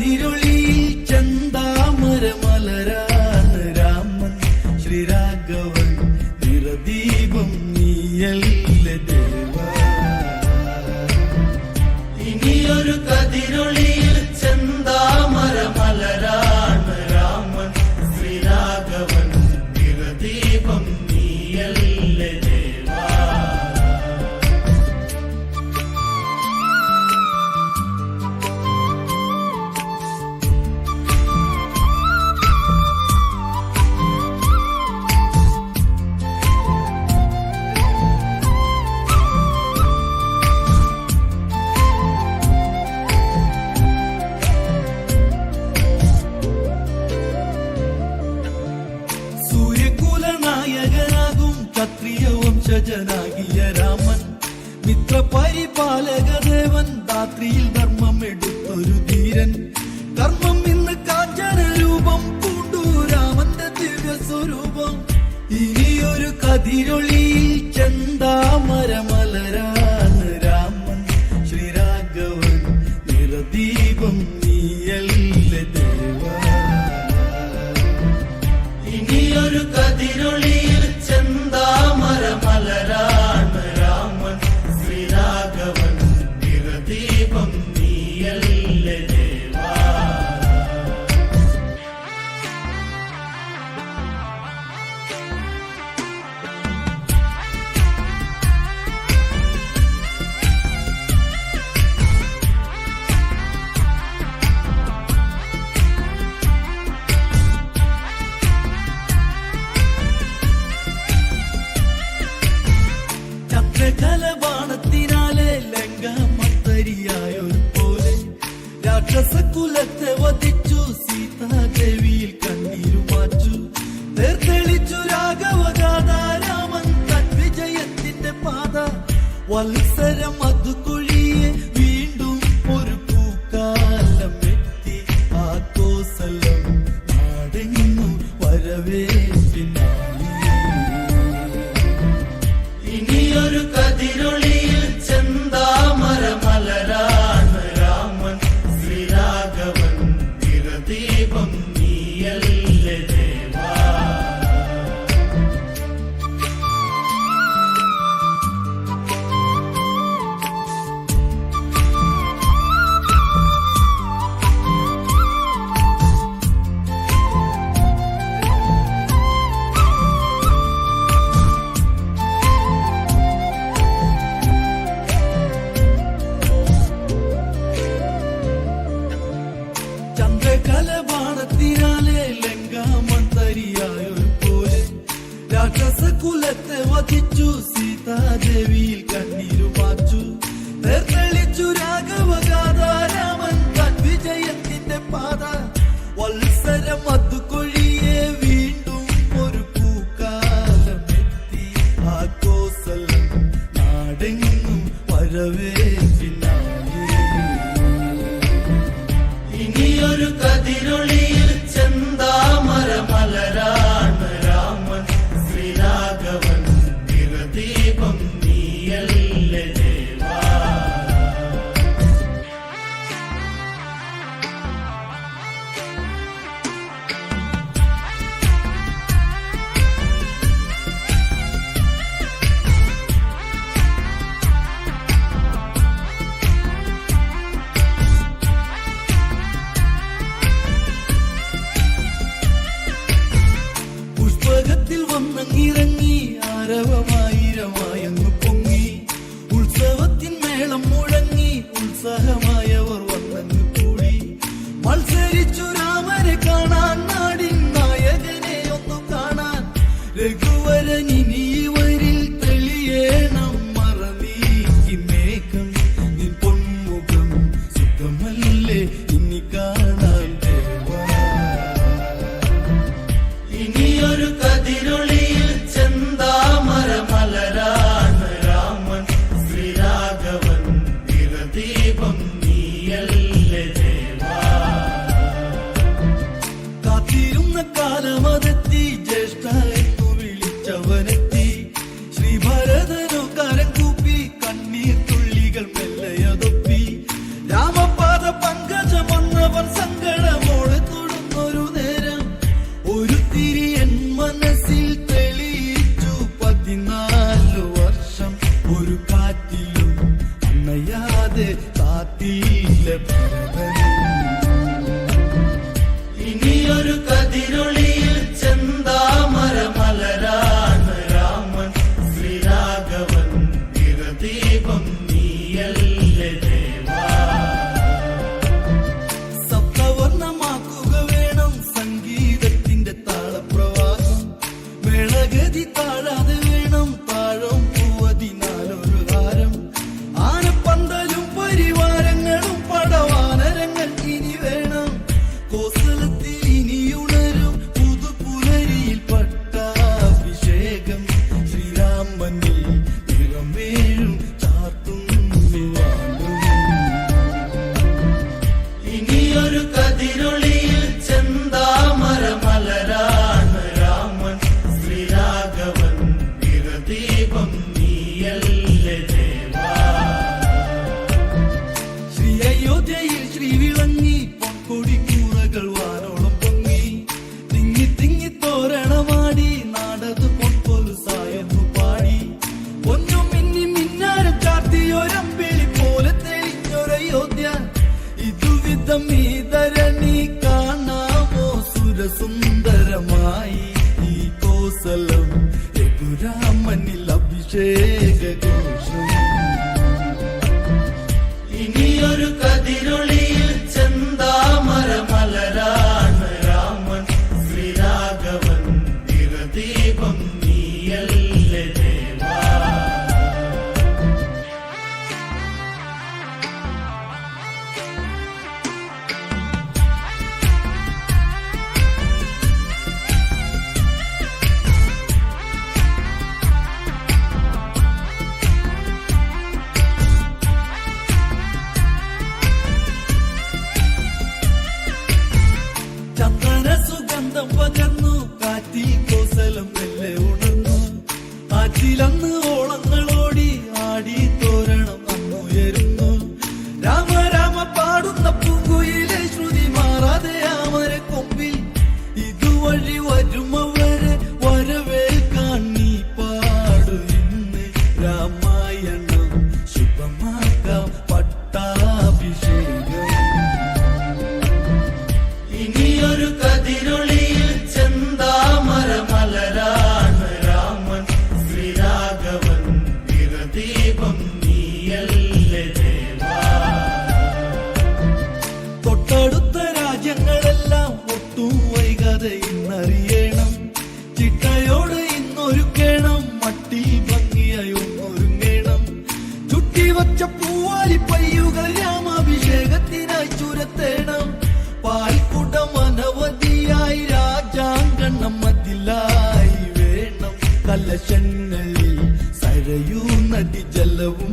അതിരുളി ചന്താമര രാമൻ. ശ്രീരാഘവൻ നിറദീപം നീയല്ല ദേവ. ഇനിയൊരു കതിരൊളിയിൽ ചന്താമര രാമൻ. ശ്രീരാഘവൻ രാക്ഷസകുലത്തെ വധിച്ചു സീതാദേവിയിൽ കണ്ണീരു മാറ്റു നേർത്തെളിച്ചു രാമൻ തൻ വിജയത്തിന്റെ വലി കോസലം രഘുരാമനിൽ അഭിഷേക ഘോഷം ഇനിയൊരു കതിരൊളി പാൽക്കുടം അനവധിയായി രാജാങ്കണം വേണം. കലശങ്ങളിൽ സരയൂ നദി ജലവും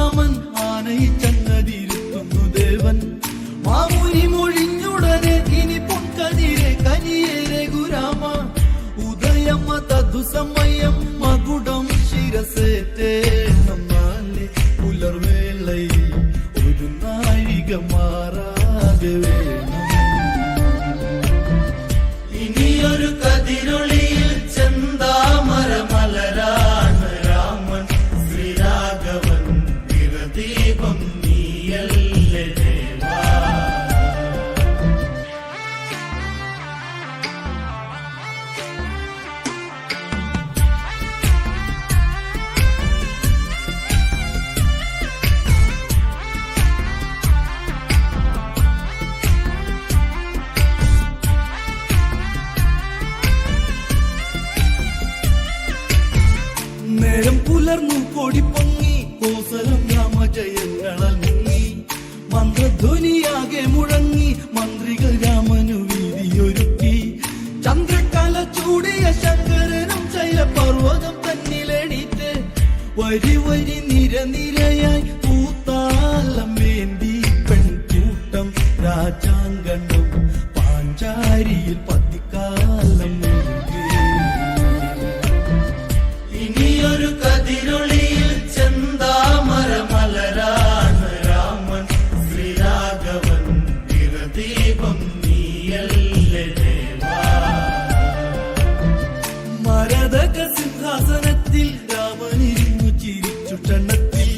തക സിംഹാസനത്തിൽ രാമനിരുന്നു ചിരിച്ചുട്ടണത്തിൽ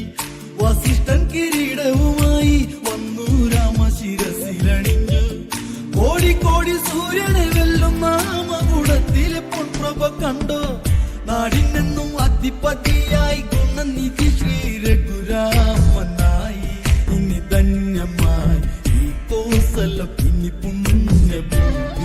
വസിഷ്ഠൻ കിരീടവുമായി വന്നു രാമ ശിരസിലണിഞ്ഞു കോടിക്കോടി സൂര്യനെ വെല്ലുന്ന മകുടത്തിലെ പൊൻപ്രഭ കണ്ടോ. നാടിനെന്നും അധിപതിയായി ഗുണനിധി ശ്രീ രഘുരാമനായി ഇനി ധന്യമായി ഈ കോസല ഇനി പുണ്യഭൂമി.